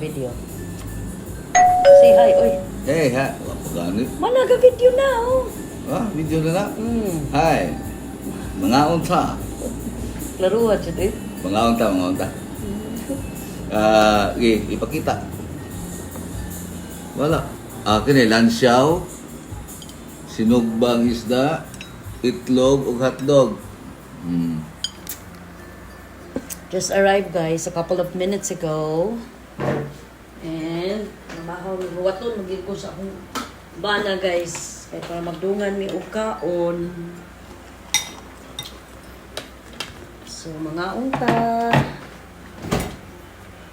video. Say hi, oy. Eh, ha. Wala pa gani. Managa video na, oh. Ah, video na na. Hmm. Hi. Mga unta. Laruan siya, eh. Mga unta, mga unta. Ah, okay, ipakita. Wala. Ah, kini lansyaw, sinugbang isda, itlog ug hotdog. Hmm. Just arrived, guys, a couple of minutes ago. And, namahaw ni Waton, magiging ko sa akong bana, guys. Kaya para magdungan mi og kaon. So, mga unta.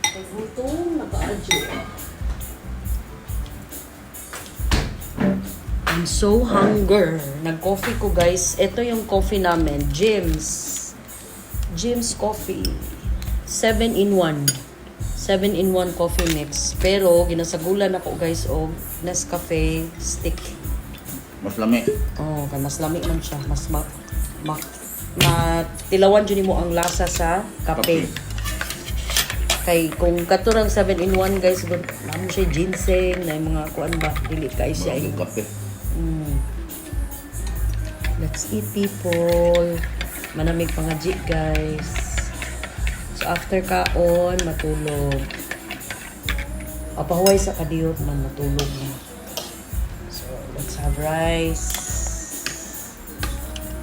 Kay gutom, naka-adyo. I'm so hunger. Nag-coffee ko, guys. Ito yung coffee namin. Jim's. Jim's Coffee. 7 in 1. 7 in 1 coffee mix. Pero, ginasagulan ako, guys, og Nescafe stick. Mas lami. Oh, kay mas lami man siya. Mas ma... ma matilawan dyan mo ang lasa sa kape. Kape. Kay kung katurang 7 in 1 guys, good. Namo siya ginseng, na mga kuan ba, dili kay siya. Mga kape. Mm. Let's eat people. Manamig pangaji guys. So after kaon, matulog. Apahuway sa kadiyot man matulog na. So let's have rice.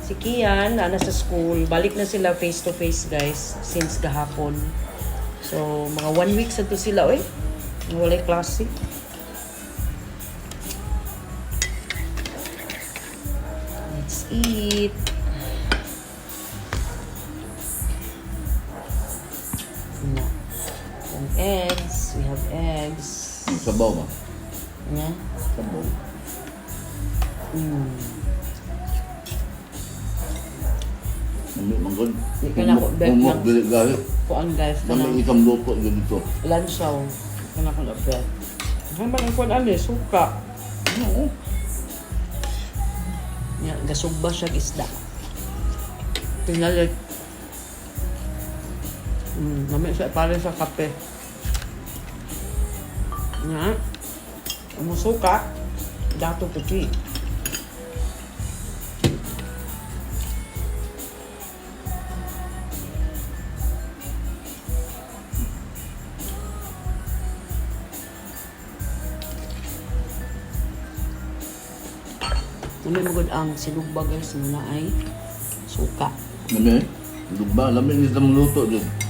Si Kian, na sa school. Balik na sila face to face guys since gahapon. So mga one week sa to sila oy. Walay klase. Let's eat. Eggs. We have eggs. Sabaw ba? Nga. Sabaw. Mm. Nami manggod. Di ka na ko, bet Umok dili gali. Kuan guys. Nami Kanang isang luto dito. lansaw. Kanang kong bread. Ano man ang kuan? Suka. Oo. Nga, gasugba siya isda. Pinalit. Mm, nami siya pare sa kape. Nga. Umusuka. Dato puti. Magod ang sinugba guys muna ay suka. Nami. Lugba, lami ni sa luto dito.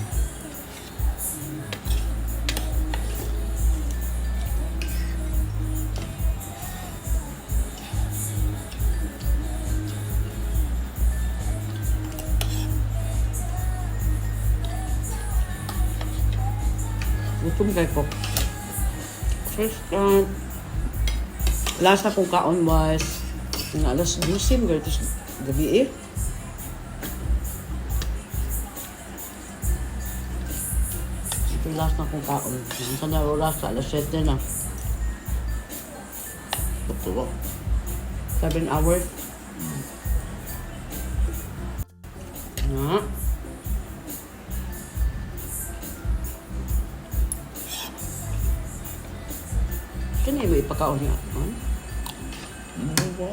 Kay ko. First, uh, last akong kaon was nga alas 12 mga ito gabi eh. Ito yung last na akong kaon. Sa na oras sa alas 7 na. Ba? 7 hours. Nga. Kanya mo ipakaon nga. Huh? Ano ba?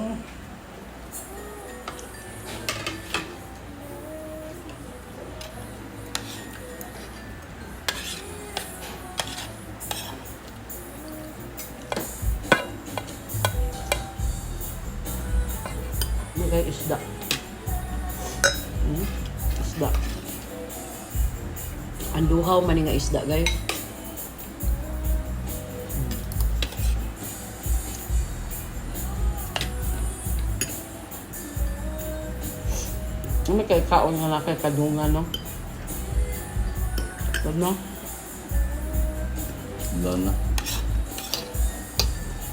Magay isda. Hmm? Isda. Ang duhaw man nga isda, guys. May kay kaon nga na kay kadungan, no? Wag no? Wala na.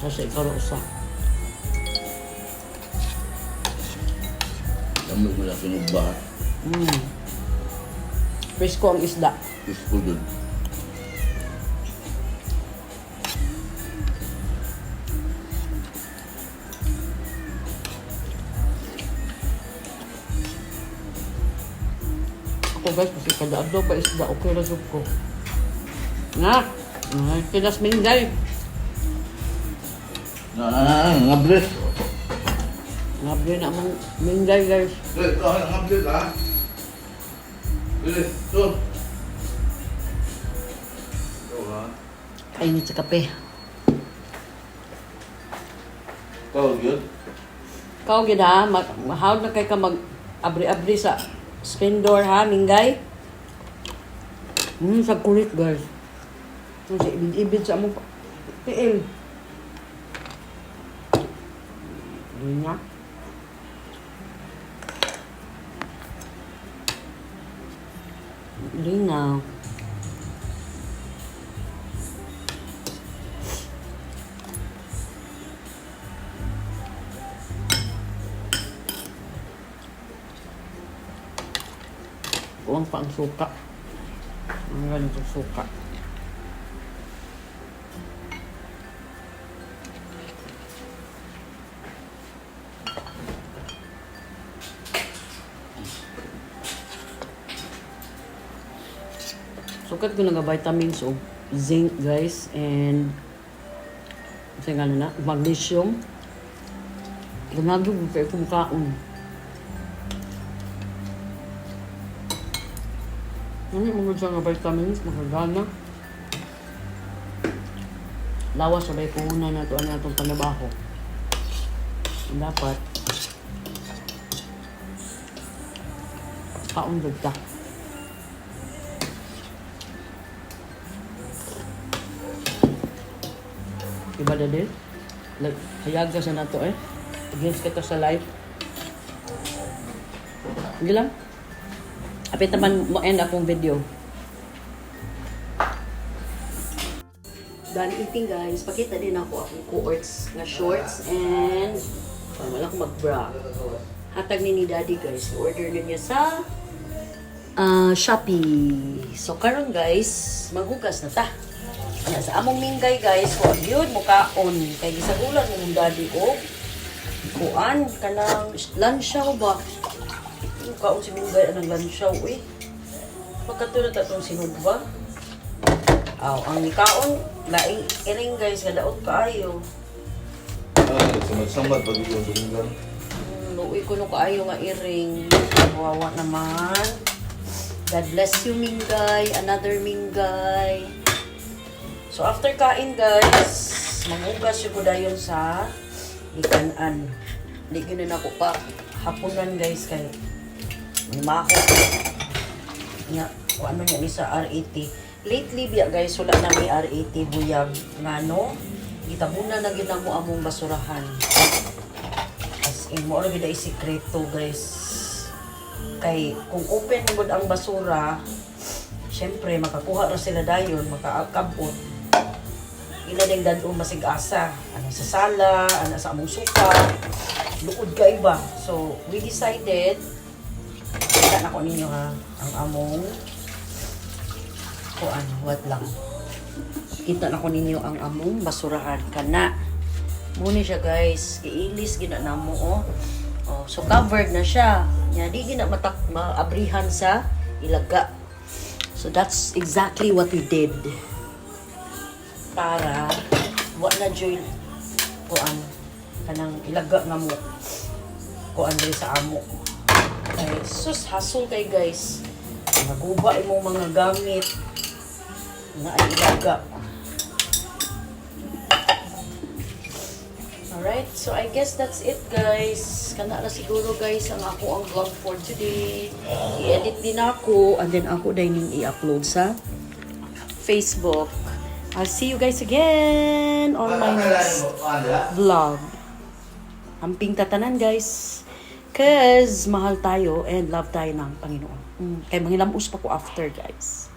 Kasi ikaw rin usa. Lami mo na sinugba. Mm. Presko ang isda. Peaceful dun. Ako guys, kasi kada adlaw pa isda, okay ra jud ko. Nga, Ay, pilas minggay. Na na na, ngabres. Ngabi na mong minggay guys. Ngabres ha. Ito. Ito ha. Kainit sa kape. Ikaw yun. Kau gid ha, mag mahawd na kay ka mag abri-abri sa spin door ha, minggay. Hmm, sa kulit guys. Sa ibid-ibid sa among pa- tiil. Yun nga. Linaw. Kuwang pa ang suka. Ang ganito suka. Sukat ko nga vitamins o zinc guys and kasi nga na, magnesium. Ganagyo ko kayo kumakaon. Yung mga siya nga vitamins, makagana. Lawas sabay puhunan na ito ano itong panabaho. Dapat kaon dagta. Iba na din. Like, hayag ka sa nato eh. Against ka sa live. Hindi lang. Apit naman mo end akong video. Done eating guys. Pakita din ako akong cohorts na shorts and parang wala akong mag-bra. Hatag ni ni daddy guys. Order na niya sa ah Shopee. So karon guys, maghugas na ta. Kaya sa among minggay guys, huwag yun mukaon. Kaya gisagulan mo ng daddy o kuan kanang lansyaw ba? Mukaon si minggay anang lansyaw eh. Pagkatulad atong sinugba. Aw, ang nikaon, laing iring guys, gadaot kaayo. Ah, samad-samad pag yung tunggan. Mm, Luoy ko no kaayo nga iring. Kawawa naman. God bless you, Mingay. Another Mingay. So, after kain, guys, mangugas yung dayon sa ikanan. Hindi ganun ako pa hapunan, guys, kay may mako. Nga, kung ano niya ni sa RAT. Lately, biya, guys, wala na may RAT buyag. Nga, no? Gitabunan na ginamo among basurahan. As in, mo rin gina isikreto, guys. Kay, kung open mo ang basura, syempre, makakuha na sila dayon, makaakabot. Ila ding dadong masigasa. Ano sa sala, ano sa among suka, luod ka iba. So, we decided, kita na ko ninyo ha, ang among, kuan, what lang. Kita na ko ninyo ang among basurahan kana. Muna siya guys, iilis gina na mo oh. oh. So covered na siya. Nya di gina matak maabrihan sa ilaga. So that's exactly what we did. Para wa na joy kuan kanang ilaga nga mo kuan diri sa amo. Kay sus hassle kay guys. Naguba imong mga gamit na ay ilaga. Alright, so I guess that's it guys. Kana na siguro guys ang ako ang vlog for today. I-edit din ako and then ako din yung i-upload sa Facebook. I'll see you guys again on my next vlog. Amping tatanan guys. Cause mahal tayo and love tayo ng Panginoon. Mm, kaya manghilamos pa ko after guys.